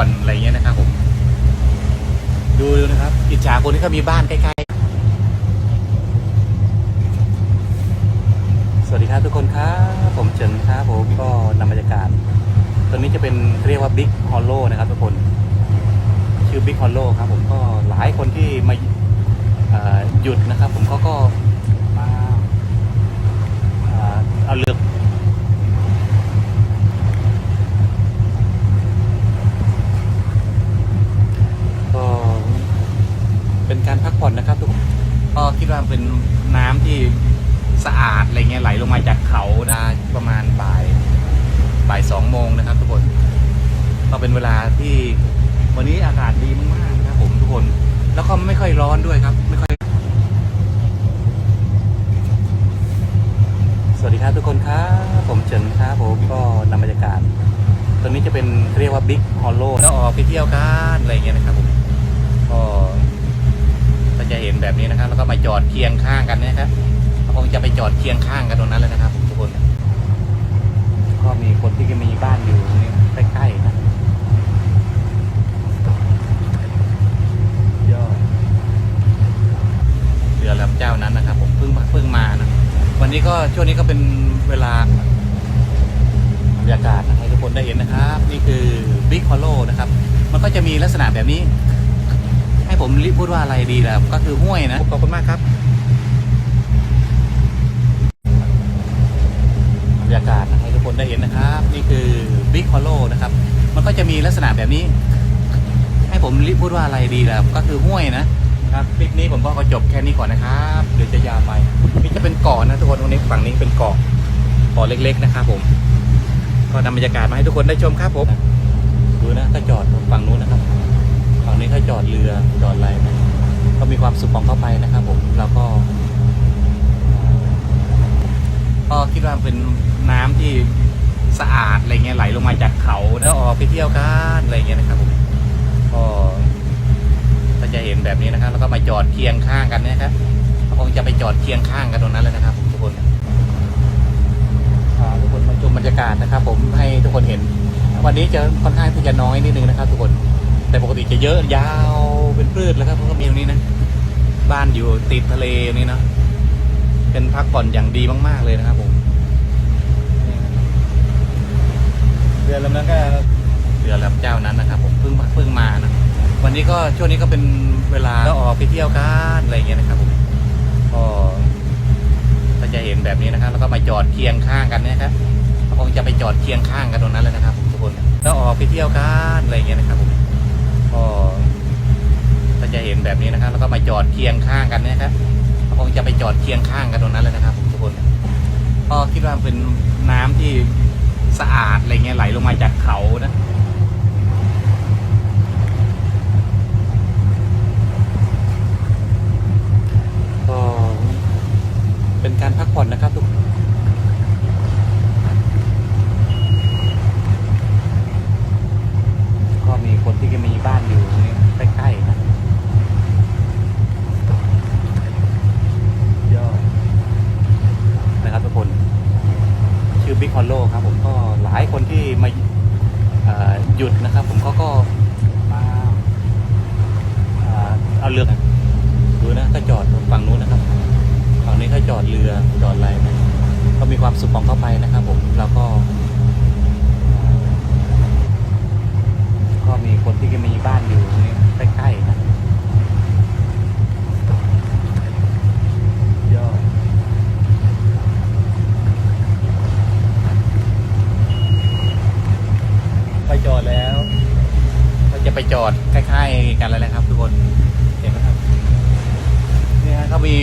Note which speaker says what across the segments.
Speaker 1: ก่อนอะไรเงี้ยนะครับผม ดูดูนะครับ อิจฉาคนที่เขามีบ้านใกล้ๆ สวัสดีครับทุกคนครับผมเฉินครับผมก็นำบรรยากาศตรงนี้จะเป็นเรียกว่าบิ๊กฮอลโลนะครับทุกคน ชื่อบิ๊กฮอลโลครับผมก็หลายคนที่มาหยุดนะครับ ผมเขาก็มาเอ่อเอาเรือ ก็เป็นการพักผ่อนนะครับทุกคนก็คิดว่าเป็นน้ำที่ สะอาดอะไรเงี้ยไหลลงมาจากเขานะประมาณบ่ายบ่ายสองโมงนะครับ ทุกคนก็เป็นเวลาที่วันนี้อากาศดีมากๆนะครับผมทุกคน แล้วก็ไม่ค่อยร้อนด้วยครับ ไม่ค่อยสวัสดีครับทุกคนครับผมเฉินครับผมก็นำบรรยากาศตรงนี้จะเป็นเรียกว่าบิ๊กฮอลโลแล้วออกไปเที่ยวกันอะไรเงี้ยนะครับผมก็ นแบบนี้นะครับ แล้วก็มาจอดเคียงข้างกันนะครับก็คงจะไปจอดเคียงข้างกันตรงนั้นเลยนะครับ ทุกคน ก็มีคนที่มีบ้านอยู่นี่ใกล้ๆนะยอดเรือลำเจ้านั้นนะครับ ผมเพิ่งมาเพิ่งมานะวันนี้ก็ช่วงนี้ก็เป็นเวลาบรรยากาศนะให้ทุกคนได้เห็นนะครับ นี่คือ Big Hollow นะครับ มันก็จะมีลักษณะแบบนี้ ผมรีบพูดว่าอะไรดีล่ะก็คือห้วยนะขอบคุณมากครับบรรยากาศนะให้ทุกคนได้เห็นนะครับ นี่คือ Big Hollow นะครับ มันก็จะมีลักษณะแบบนี้ ให้ผมรีบพูดว่าอะไรดีล่ะก็คือห้วยนะครับคลิปนี้ผมก็จบแค่นี้ก่อนนะครับเดี๋ยวจะยาวไปนี่จะเป็นเกาะนะทุกคนตรงนี้ฝั่งนี้เป็นเกาะเกาะเล็ก ๆ นะครับผมก็นำบรรยากาศมาให้ทุกคนได้ชมครับผมดูนะถ้าจอดฝั่งนู้นนะครับฝั่ง นี้เขาจอดเรือจอดอะไรนะก็มีความสุขของเขาไปนะครับผมแล้วก็ก็คิดว่าเป็นน้ำที่สะอาดอะไรเงี้ยไหลลงมาจากเขาแล้วออกไปเที่ยวกันอะไรเงี้ยนะครับผมก็ก็จะเห็นแบบนี้นะครับ แล้วก็มาจอดเคียงข้างกันนะครับก็คงจะไปจอดเคียงข้างกันตรงนั้นเลยนะครับทุกคนทุกคนมาชมบรรยากาศนะครับ ผมให้ทุกคนเห็น วันนี้จะค่อนข้างที่จะน้อยนิดนึงนะครับ ทุกคน แต่ปกติจะเยอะยาวเป็นพืชแล้วครับเพราะก็มีตรงนี้นะ บ้านอยู่ติดทะเลนี่เนาะเป็นพักผ่อนอย่างดีมาก ๆ เลยนะครับผมเรือลำนั้นก็เรือลำเจ้านั้นนะครับ ผมเพิ่งเพิ่งมานะวันนี้ก็ช่วงนี้ก็เป็นเวลาก็ออกไปเที่ยวกันอะไรอย่างเงี้ยนะครับผมก็ก็จะเห็นแบบนี้นะครับ แล้วก็มาจอดเคียงข้างกันนะครับคงจะไปจอดเคียงข้างกันตรงนั้นเลยนะครับ ทุกคนแล้วออกไปเที่ยวกันอะไรอย่างเงี้ยนะครับผม แบบนี้นะครับ แล้วก็มาจอดเคียงข้างกันนะครับก็คงจะไปจอดเคียงข้างกันตรงนั้นเลยนะครับทุกคนก็คิดว่าเป็นน้ำที่สะอาดอะไรเงี้ยไหลลงมาจากเขานะก็เป็นการพักผ่อนนะครับทุกก็มีคนที่มีบ้านอยู่นี่ใกล้ๆนะยอดนะครับทุกคน ชื่อบิ๊กฮอลโล่ครับผมก็หลายคนที่มาหยุดนะครับ ผมเขาก็มาเอาเรือดูนะถ้าจอดฝั่งนู้นนะครับฝั่งนี้เขาจอดเรือจอดอะไรนะก็มีความสุขของเขาไปนะครับ ผมแล้วก็ก็มีคนที่มีบ้านอยู่นี่ใกล้ๆนะยอดไปจอดแล้วเราจะไปจอดใกล้ๆ กันแล้วนะครับ ทุกคนเห็นไหมครับเนี่ยฮะเขามี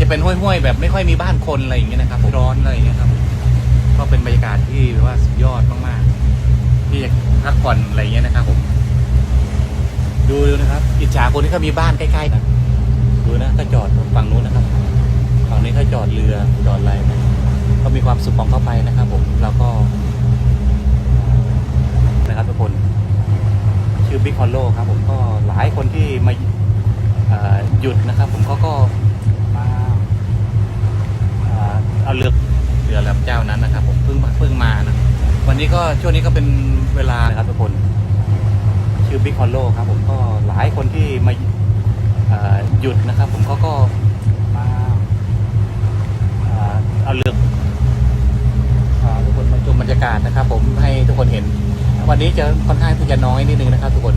Speaker 1: จะเป็นห้วยๆแบบไม่ค่อยมีบ้านคนอะไรอย่างเงี้ยนะครับร้อนอะไรอย่างเงี้ยครับ ก็เป็นบรรยากาศที่แบบว่าสุดยอดมากๆ ที่จะพักผ่อนอะไรอย่างเงี้ยนะครับ ผม ดูดูนะครับ อิจฉาคนที่เขามีบ้านใกล้ๆนะดูนะถ้าจอดฝั่งนู้นนะครับฝั่งนี้เขาจอดเรือจอดอะไรนะก็มีความสุขของเขาไปนะครับ ผมแล้วก็นะครับทุกคน ชื่อบิ๊กฮอลโลครับผมก็หลายคนที่มาหยุดนะครับ ผมเขาก็มาเอาเรือเรือลำเจ้านั้นนะครับ ผมเพิ่งเพิ่งมานะวันนี้ก็ช่วงนี้ก็เป็นเวลานะครับทุกคน ชื่อบิ๊กฮอลโลครับผมก็หลายคนที่มาหยุดนะครับ ผมเขาก็มาเอาเรือทุกคนมาชมบรรยากาศนะครับ ผมให้ทุกคนเห็น วันนี้จะค่อนข้างที่จะน้อยนิดนึงนะครับ ทุกคน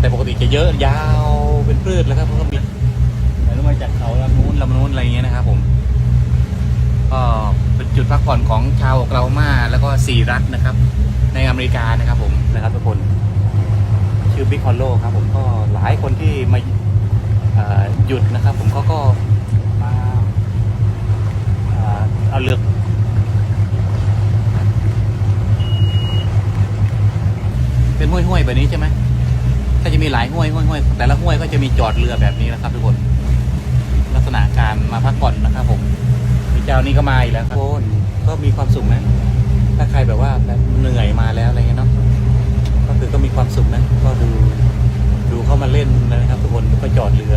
Speaker 1: แต่ปกติจะเยอะยาวเป็นพืชแล้วครับเพราะก็มีไหลลงมาจากเขาลำนู้นลำนู้นอะไรอย่างเงี้ยนะครับ ผมก็เป็นจุดพักผ่อนของชาวโอคลามาแล้วก็สี่รัฐนะครับ ในอเมริกานะครับ ผมนะครับทุกคน ชื่อบิ๊กฮอลโลครับ ผมก็หลายคนที่มาหยุดนะครับ ผมเขาก็มาเอ่อเอาเรือเป็นห้วยแบบนี้ใช่ไหมก็จะมีหลายห้วยห้วยห้วยแต่ละห้วยก็จะมีจอดเรือแบบนี้นะครับทุกคน ลักษณะการมาพักผ่อนนะครับผม มีเจ้านี้ก็มาอีกแล้วครับทุกคนก็มีความสุขนะถ้าใครแบบว่าแบบเหนื่อยมาแล้วอะไรเงี้ยเนาะก็คือก็มีความสุขนะ ก็ดูดูเข้ามาเล่นนะครับ ทุกคนก็จอดเรือ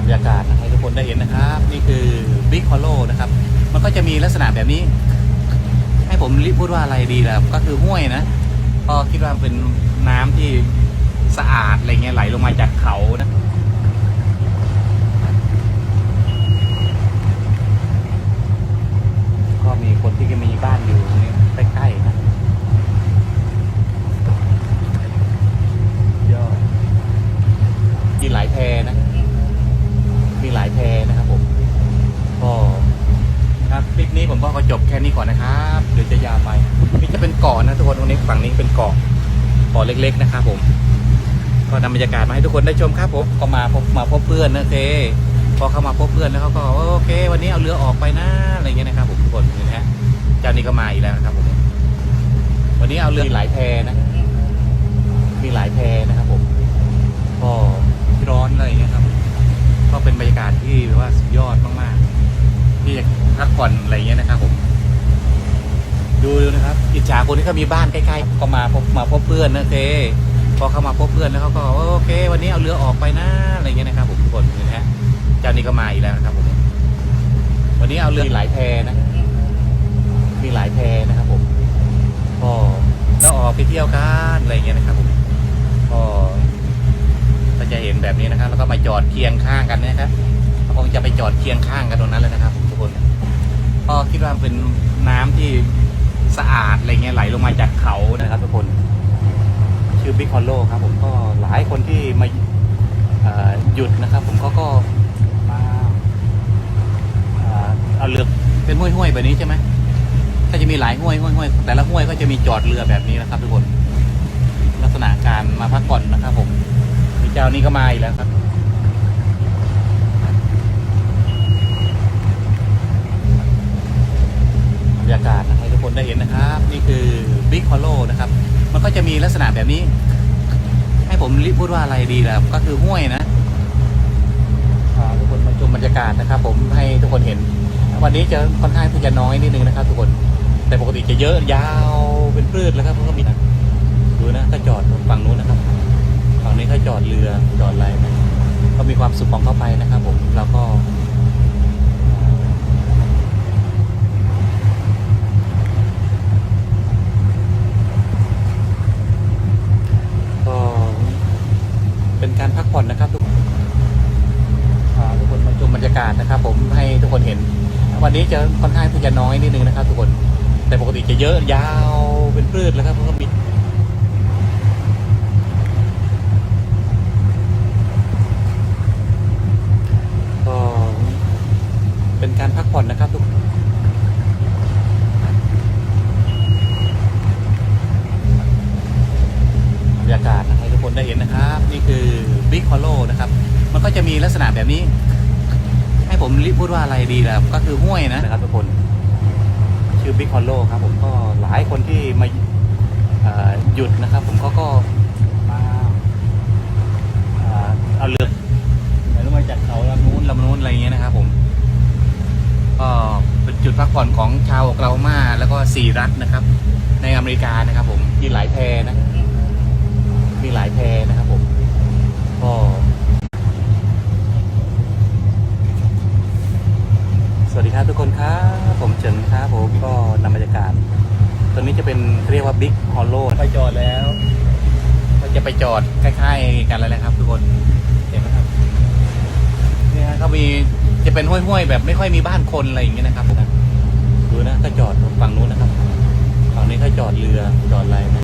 Speaker 1: บรรยากาศให้ทุกคนได้เห็นนะครับ นี่คือบิ๊กฮอลโลนะครับ มันก็จะมีลักษณะแบบนี้ ให้ผมรีบพูดว่าอะไรดีล่ะก็คือห้วยนะ ก็คิดว่าเป็นน้ำที่สะอาดอะไรเงี้ยไหลลงมาจากเขานะ ก็มีคนที่มีบ้านอยู่นี่ใกล้ๆนะ ยอดมีหลายแพรนะ มีหลายแพรนะครับผม ก็ครับ คลิปนี้ผมก็ขอจบแค่นี้ก่อนนะครับเดี๋ยวจะยาวไปนี่จะเป็นเกาะนะทุกคนตรงนี้ฝั่งนี้เป็นเกาะเกาะเล็ก ๆ นะครับผมก็นำบรรยากาศมาให้ทุกคนได้ชมครับผมก็มาพบมาพบเพื่อนนะโอเคพอเข้ามาพบเพื่อนแล้วเขาก็โอเค วันนี้เอาเรือออกไปนะอะไรเงี้ยนะครับผมทุกคนนไหมฮะเจ้านี้ก็มาอีกแล้วนะครับผมวันนี้เอาเรือมีหลายแพนะ มีหลายแพนะครับผมก็ร้อนอะไรอย่างเงี้ยครับ ก็เป็นบรรยากาศที่แบบว่าสุดยอดมากๆที่ พักผ่อนอะไรเงี้ยนะครับผมดูดูนะครับ อิจฉาคนที่เขามีบ้านใกล้ๆก็มาพบมาพบเพื่อนนะเคพอเขามาพบเพื่อนแล้วเขาก็โอเค วันนี้เอาเรือออกไปนะอะไรเงี้ยนะครับผมทุกคนนไหมฮะเจ้านี้ก็มาอีกแล้วนะครับผมวันนี้เอาเรือมีหลายแพนะ มีหลายแพนะครับผมก็แล้วออกไปเที่ยวกันอะไรเงี้ยนะครับผมก็ก็จะเห็นแบบนี้นะครับ แล้วก็มาจอดเคียงข้างกันนะครับคงจะไปจอดเคียงข้างกันตรงนั้นเลยนะครับทุกคน ก็คิดว่าเป็นน้ำที่สะอาดอะไรเงี้ยไหลลงมาจากเขานะครับทุกคน ชื่อบิ๊กฮอลโลครับผมก็หลายคนที่มาหยุดนะครับ ผมเขาก็มาเอาเรือเป็นห้วยๆแบบนี้ใช่ไหมก็จะมีหลายห้วยห้วยห้วยแต่ละห้วยก็จะมีจอดเรือแบบนี้นะครับ ทุกคน ลักษณะการมาพักผ่อนนะครับ ผมมีเจ้านี้ก็มาอีกแล้วครับ รรยากาศนะให้ทุกคนได้เห็นนะครับ นี่คือบิ๊กฮอลโลนะครับ มันก็จะมีลักษณะแบบนี้ ให้ผมรีบพูดว่าอะไรดีล่ะก็คือห้วยนะทุกคนมาชมบรรยากาศนะครับ ผมให้ทุกคนเห็น วันนี้จะค่อนข้างที่จะน้อยนิดนึงนะครับ ทุกคนแต่ปกติจะเยอะยาวเป็นพืชแล้วครับเพราะก็มีดูนะก็จอดฝั่งนู้นนะครับฝั่งนี้ก็จอดเรือจอดอะไรนะก็มีความสุขของเข้าไปนะครับ ผมแล้วก็เป็นการพักผ่อนนะครับ ทุกพาทุกคนมาชมบรรยากาศนะครับ ผมให้ทุกคนเห็น วันนี้จะค่อนข้างที่จะ นิดนึงนะครับทุกคน แต่ปกติจะเยอะยาวเป็นพืชแล้วครับเพราะก็มีก็เป็นการพักผ่อนนะครับทุกบรรยากาศนะให้ทุกคนได้เห็นนะครับ นี่คือบิ๊กฮอลโลนะครับ มันก็จะมีลักษณะแบบนี้ ให้ผมรีบพูดว่าอะไรดีล่ะก็คือห้วยนะนะครับทุกคน ชื่อบิ๊กฮอลโลครับผมก็หลายคนที่มาหยุดนะครับ ผมเขาก็มาเอาเรือไหลลงมาจากเขาลำนู้นลำนู้นอะไรเงี้ยนะครับ ผมก็เป็นจุดพักผ่อนของชาวโอคลาโฮมาแล้วก็สี่รัฐนะครับ ในอเมริกานะครับ ผมมีหลายแพนะมีหลายแพนะครับผม ก็ ส วัสดีครับทุกคนครับผมเฉินครับผมก็นำบรรยากาศตรงนี้จะเป็นเรียกว่าบิ๊กฮอลโลไปจอดแล้วก็จะไปจอดใกล้ๆกันแล้วนะครับ ทุกคนเห็นไหมครับเนี่ยฮะเขามีจะเป็นห้วยๆแบบไม่ค่อยมีบ้านคนอะไรอย่างเงี้ยนะครับดูนะก็จอดฝั่งนู้นนะครับฝั่งนี้ก็จอดเรือจอดอะไรนะ